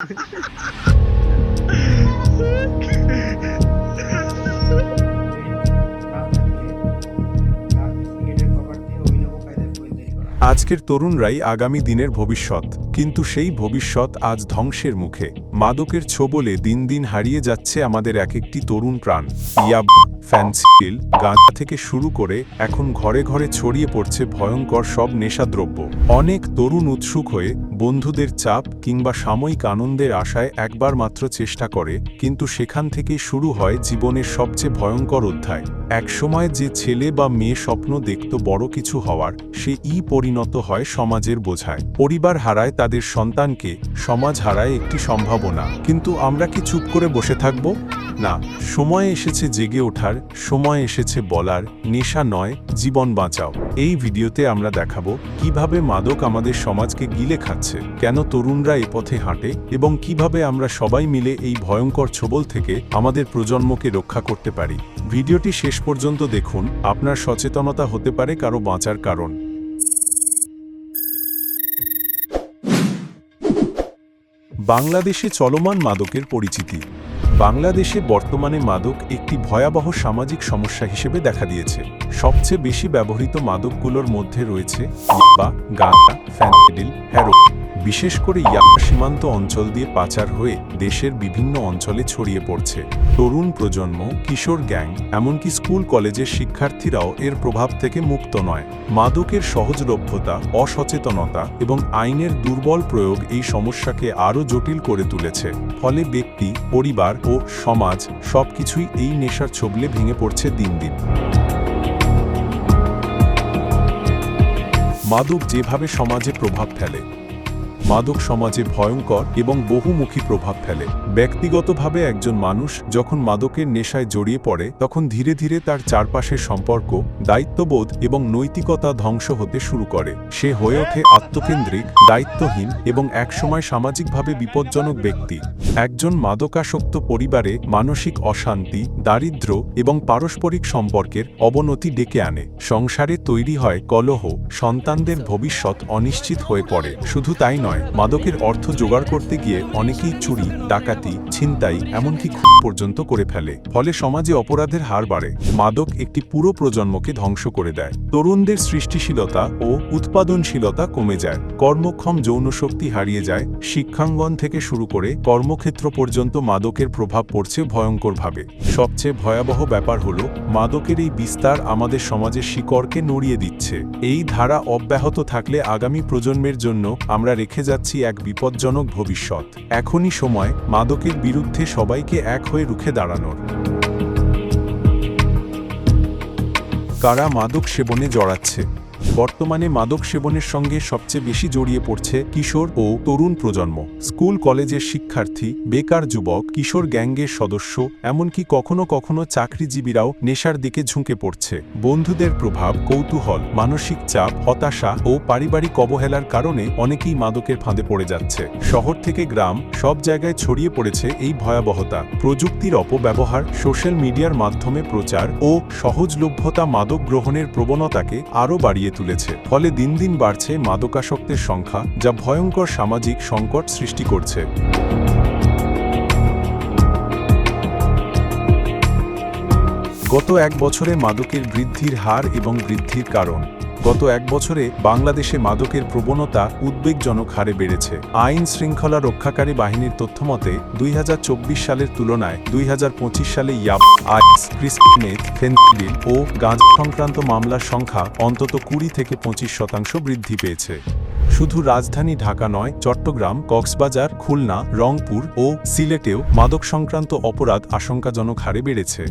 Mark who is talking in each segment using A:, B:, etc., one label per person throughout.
A: আজকের তরুণরাই আগামী দিনের ভবিষ্যৎ। কিন্তু সেই ভবিষ্যৎ আজ ধ্বংসের মুখে। মাদকের ছোবলে দিন দিন হারিয়ে যাচ্ছে আমাদের এক একটি তরুণ প্রাণ। ইয়াব, ফ্যান্সিল, গাঁজা থেকে শুরু করে এখন ঘরে ঘরে ছড়িয়ে পড়ছে ভয়ঙ্কর সব নেশাদ্রব্য। অনেক তরুণ উৎসুক হয়ে বন্ধুদের চাপ কিংবা সাময়িক আনন্দের আশায় একবার মাত্র চেষ্টা করে, কিন্তু সেখান থেকেই শুরু হয় জীবনের সবচেয়ে ভয়ঙ্কর অধ্যায়। একসময় যে ছেলে বা মেয়ে স্বপ্ন দেখত বড় কিছু হওয়ার, সে ই পরিণত হয় সমাজের বোঝায়। পরিবার হারায় তাদের সন্তানকে সমাজ হারায় একটি সম্ভাবনা। কিন্তু আমরা কি চুপ করে বসে থাকব? না, সময় এসেছে জেগে ওঠার, সময় এসেছে বলার, নেশা নয়, জীবন বাঁচাও। এই ভিডিওতে আমরা দেখাবো কীভাবে মাদক আমাদের সমাজকে গিলে খাচ্ছে, কেন তরুণরা এ পথে হাঁটে, এবং কীভাবে আমরা সবাই মিলে এই ভয়ঙ্কর ছবল থেকে আমাদের প্রজন্মকে রক্ষা করতে পারি। ভিডিওটি শেষ পর্যন্ত দেখুন, আপনার সচেতনতা হতে পারে কারও বাঁচার কারণ। বাংলাদেশে চলমান মাদকের পরিচিতি। বাংলাদেশে বর্তমানে মাদক একটি ভয়াবহ সামাজিক সমস্যা হিসেবে দেখা দিয়েছে। সবচেয়ে বেশি ব্যবহৃত মাদকগুলোর মধ্যে রয়েছে বা গাঁদা, ফ্যান্টেডিল, হ্যারোইন। বিশেষ করে ইয়াবা সীমান্ত অঞ্চল দিয়ে পাচার হয়ে দেশের বিভিন্ন অঞ্চলে ছড়িয়ে পড়ছে। তরুণ প্রজন্ম, কিশোর গ্যাং, এমনকি স্কুল কলেজের শিক্ষার্থীরাও এর প্রভাব থেকে মুক্ত নয়। মাদকের সহজলভ্যতা, অসচেতনতা এবং আইনের দুর্বল প্রয়োগ এই সমস্যাকে আরও জটিল করে তুলেছে। ফলে ব্যক্তি, পরিবার ও সমাজ সবকিছুই এই নেশার ছবলে ভেঙে পড়ছে দিন দিন। মাদক যেভাবে সমাজে প্রভাব ফেলে মাদক সমাজে ভয়ঙ্কর এবং বহুমুখী প্রভাব ফেলে। ব্যক্তিগতভাবে একজন মানুষ যখন মাদকের নেশায় জড়িয়ে পড়ে, তখন ধীরে ধীরে তার চারপাশের সম্পর্ক, দায়িত্ববোধ এবং নৈতিকতা ধ্বংস হতে শুরু করে। সে হয়ে ওঠে আত্মকেন্দ্রিক, দায়িত্বহীন এবং একসময় সামাজিকভাবে বিপজ্জনক ব্যক্তি। একজন মাদকাসক্ত পরিবারে মানসিক অশান্তি, দারিদ্র্য এবং পারস্পরিক সম্পর্কের অবনতি ডেকে আনে। সংসারে তৈরি হয় কলহ, সন্তানদের ভবিষ্যৎ অনিশ্চিত হয়ে পড়ে। শুধু তাই নয় মাদকের অর্থ জোগাড় করতে গিয়ে অনেকেই চুরি, ডাকাতি, ছিনতাই, এমনকি খুন পর্যন্ত করে ফেলে। ফলে সমাজে অপরাধের হার বাড়ে। মাদক একটি পুরো প্রজন্মকে ধ্বংস করে দেয়। তরুণদের সৃষ্টিশীলতা ও উৎপাদনশীলতা কমে যায়। কর্মক্ষম যৌনশক্তি হারিয়ে যায়। শিক্ষাঙ্গন থেকে শুরু করে কর্মক্ষেত্র পর্যন্ত মাদকের প্রভাব পড়ছে ভয়ঙ্করভাবে। সবচেয়ে ভয়াবহ ব্যাপার হল, মাদকের এই বিস্তার আমাদের সমাজের শিকড়কে নড়িয়ে দিচ্ছে। এই ধারা অব্যাহত থাকলে আগামী প্রজন্মের জন্য আমরা রেখে যাচ্ছি এক বিপজ্জনক ভবিষ্যৎ। এখনই সময়, মাদকের বিরুদ্ধে সবাইকে এক হয়ে রুখে দাঁড়ানোর। কারা মাদক সেবনে জড়াচ্ছে? বর্তমানে মাদক সেবনের সঙ্গে সবচেয়ে বেশি জড়িয়ে পড়ছে কিশোর ও তরুণ প্রজন্ম। স্কুল, কলেজের শিক্ষার্থী, বেকার যুবক, কিশোর গ্যাংয়ের সদস্য, এমনকি কখনো কখনো চাকরিজীবীরাও নেশার দিকে ঝুঁকে পড়ছে। বন্ধুদের প্রভাব, কৌতূহল, মানসিক চাপ, হতাশা ও পারিবারিক অবহেলার কারণে অনেকেই মাদকের ফাঁদে পড়ে যাচ্ছে। শহর থেকে গ্রাম, সব জায়গায় ছড়িয়ে পড়েছে এই ভয়াবহতা। প্রযুক্তির অপব্যবহার, সোশ্যাল মিডিয়ার মাধ্যমে প্রচার ও সহজলভ্যতা মাদক গ্রহণের প্রবণতাকে আরও বাড়িয়ে তুলেছে। ফলে দিন দিন বাড়ছে মাদকাসক্তের সংখ্যা, যা ভয়ঙ্কর সামাজিক সংকট সৃষ্টি করছে। গত এক বছরে মাদকের বৃদ্ধির হার এবং বৃদ্ধির কারণ গত এক বছরে বাংলাদেশে মাদকের প্রবণতা উদ্বেগজনক হারে বেড়েছে। আইন শৃঙ্খলা রক্ষাকারী বাহিনীর তথ্যমতে, দুই হাজার চব্বিশ সালের তুলনায় দুই হাজার পঁচিশ সালে ইয়াব আইস ক্রিস্টমেথ ফেন্সিডিল ও গাঁজা সংক্রান্ত মামলার সংখ্যা অন্তত কুড়ি থেকে পঁচিশ শতাংশ বৃদ্ধি পেয়েছে। শুধু রাজধানী ঢাকা নয়, চট্টগ্রাম, কক্সবাজার, খুলনা, রংপুর ও সিলেটেও মাদক সংক্রান্ত অপরাধ আশঙ্কাজনক হারে বেড়েছে।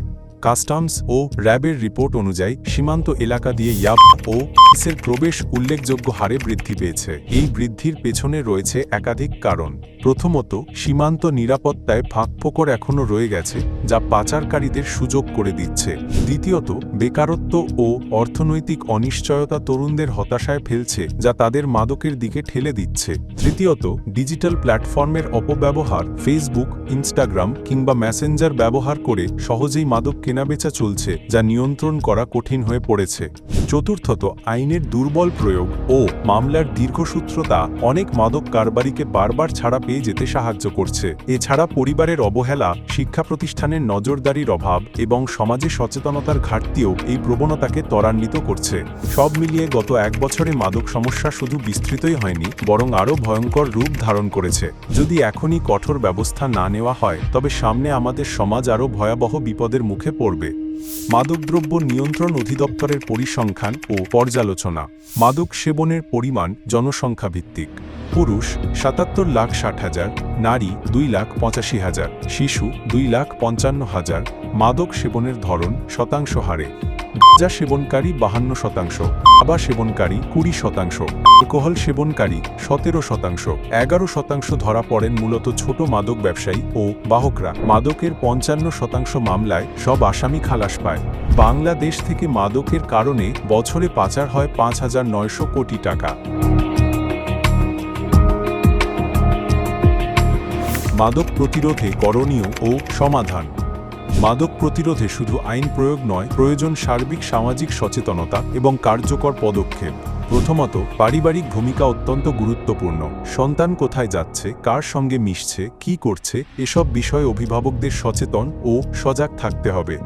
A: কাস্টমস ও র্যাবের রিপোর্ট অনুযায়ী, সীমান্ত এলাকা দিয়ে ইয়াব ও ইসের প্রবেশ উল্লেখযোগ্য হারে বৃদ্ধি পেয়েছে। এই বৃদ্ধির পেছনে রয়েছে একাধিক কারণ। প্রথমত, সীমান্ত নিরাপত্তায় ফাঁকফোকর এখনও রয়ে গেছে, যা পাচারকারীদের সুযোগ করে দিচ্ছে। দ্বিতীয়ত, বেকারত্ব ও অর্থনৈতিক অনিশ্চয়তা তরুণদের হতাশায় ফেলছে, যা তাদের মাদকের দিকে ঠেলে দিচ্ছে। তৃতীয়ত, ডিজিটাল প্ল্যাটফর্মের অপব্যবহার, ফেসবুক, ইনস্টাগ্রাম কিংবা মেসেঞ্জার ব্যবহার করে সহজেই মাদক কেনাবেচা চলছে, যা নিয়ন্ত্রণ করা কঠিন হয়ে পড়েছে। চতুর্থত আইনের দুর্বল প্রয়োগ ও মামলার দীর্ঘসূত্রতা অনেক মাদক কারবারিকে বারবার ছাড়া পেয়ে যেতে সাহায্য করছে। এছাড়া পরিবারের অবহেলা শিক্ষা প্রতিষ্ঠানের নজরদারির অভাব এবং সমাজে সচেতনতার ঘাটতিও এই প্রবণতাকে ত্বরান্বিত করছে। সব মিলিয়ে গত এক বছরে মাদক সমস্যা শুধু বিস্তৃতই হয়নি, বরং আরও ভয়ঙ্কর রূপ ধারণ করেছে। যদি এখনই কঠোর ব্যবস্থা না নেওয়া হয়, তবে সামনে আমাদের সমাজ আরও ভয়াবহ বিপদের মুখে পড়বে। মাদকদ্রব্য নিয়ন্ত্রণ অধিদপ্তরের পরিসংখ্যান ও পর্যালোচনা। মাদক সেবনের পরিমাণ জনসংখ্যা ভিত্তিক পুরুষ, সাতাত্তর লাখ ষাট হাজার, নারী, দুই লাখ পঁচাশি হাজার, শিশু, দুই লাখ পঞ্চান্ন হাজার। মাদক সেবনের ধরন শতাংশ হারে। গাঁজা সেবনকারী বাহান্ন শতাংশ, আবা সেবনকারী কুড়ি শতাংশ, অ্যালকোহল সেবনকারী সতেরো শতাংশ, এগারো শতাংশ ধরা পড়েন মূলত ছোট মাদক ব্যবসায়ী ও বাহকরা। মাদকের পঞ্চান্ন শতাংশ মামলায় সব আসামি খালাস পায়। বাংলাদেশ থেকে মাদকের কারণে বছরে পাচার হয় পাঁচ হাজার নয়শো কোটি টাকা। মাদক প্রতিরোধে করণীয় ও সমাধান। মাদক প্রতিরোধে শুধু আইন প্রয়োগ নয়, প্রয়োজন সার্বিক সামাজিক সচেতনতা এবং কার্যকর পদক্ষেপ। প্রথমত, পারিবারিক ভূমিকা অত্যন্ত গুরুত্বপূর্ণ। সন্তান কোথায় যাচ্ছে, কার সঙ্গে মিশছে, কি করছে, এসব বিষয়ে অভিভাবকদের সচেতন ও সজাগ থাকতে হবে।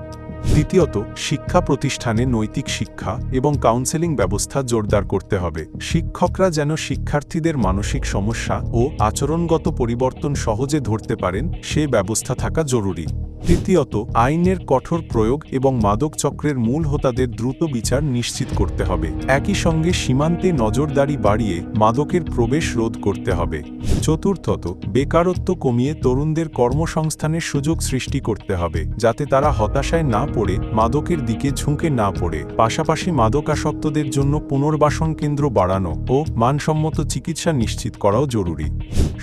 A: দ্বিতীয়ত, শিক্ষা প্রতিষ্ঠানে নৈতিক শিক্ষা এবং কাউন্সেলিং ব্যবস্থা জোরদার করতে হবে। শিক্ষকরা যেন শিক্ষার্থীদের মানসিক সমস্যা ও আচরণগত পরিবর্তন সহজে ধরতে পারেন, সে ব্যবস্থা থাকা জরুরি। তৃতীয়ত, আইনের কঠোর প্রয়োগ এবং মাদক চক্রের মূল হোতাদের দ্রুত বিচার নিশ্চিত করতে হবে। একই সঙ্গে সীমান্তে নজরদারি বাড়িয়ে মাদকের প্রবেশ রোধ করতে হবে। চতুর্থত, বেকারত্ব কমিয়ে তরুণদের কর্মসংস্থানের সুযোগ সৃষ্টি করতে হবে, যাতে তারা হতাশায় না পড়ে, মাদকের দিকে ঝুঁকে না পড়ে। পাশাপাশি মাদকাসক্তদের জন্য পুনর্বাসন কেন্দ্র বাড়ানো ও মানসম্মত চিকিৎসা নিশ্চিত করাও জরুরি।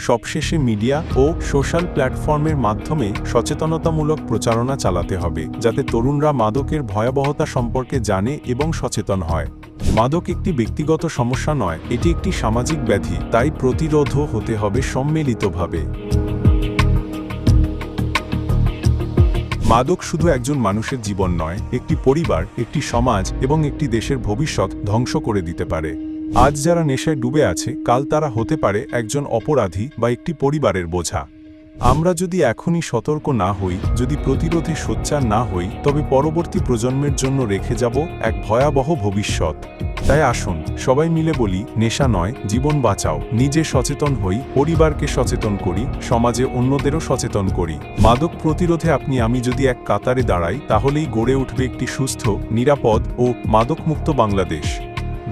A: সবশেষে মিডিয়া ও সোশ্যাল প্ল্যাটফর্মের মাধ্যমে সচেতনতামূলক প্রচারণা চালাতে হবে, যাতে তরুণরা মাদকের ভয়াবহতা সম্পর্কে জানে এবং সচেতন হয়। মাদক একটি ব্যক্তিগত সমস্যা নয়, এটি একটি সামাজিক ব্যাধি, তাই প্রতিরোধও হতে হবে সম্মিলিতভাবে। মাদক শুধু একজন মানুষের জীবন নয়, একটি পরিবার, একটি সমাজ এবং একটি দেশের ভবিষ্যৎ ধ্বংস করে দিতে পারে। আজ যারা নেশায় ডুবে আছে, কাল তারা হতে পারে একজন অপরাধী বা একটি পরিবারের বোঝা। আমরা যদি এখনই সতর্ক না হই, যদি প্রতিরোধে সোচ্চার না হই, তবে পরবর্তী প্রজন্মের জন্য রেখে যাব এক ভয়াবহ ভবিষ্যৎ। তাই আসুন, সবাই মিলে বলি, নেশা নয়, জীবন বাঁচাও। নিজে সচেতন হই, পরিবারকে সচেতন করি, সমাজে অন্যদেরও সচেতন করি। মাদক প্রতিরোধে আপনি, আমি যদি এক কাতারে দাঁড়াই, তাহলেই গড়ে উঠবে একটি সুস্থ, নিরাপদ ও মাদকমুক্ত বাংলাদেশ।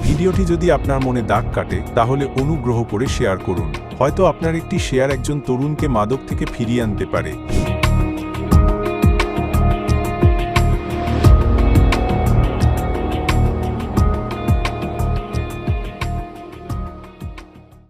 A: ভিডিওটি যদি আপনার মনে দাগ কাটে, তাহলে অনুগ্রহ করে শেয়ার করুন। হয়তো আপনার একটি শেয়ার একজন তরুণকে মাদক থেকে ফিরিয়ে আনতে পারে।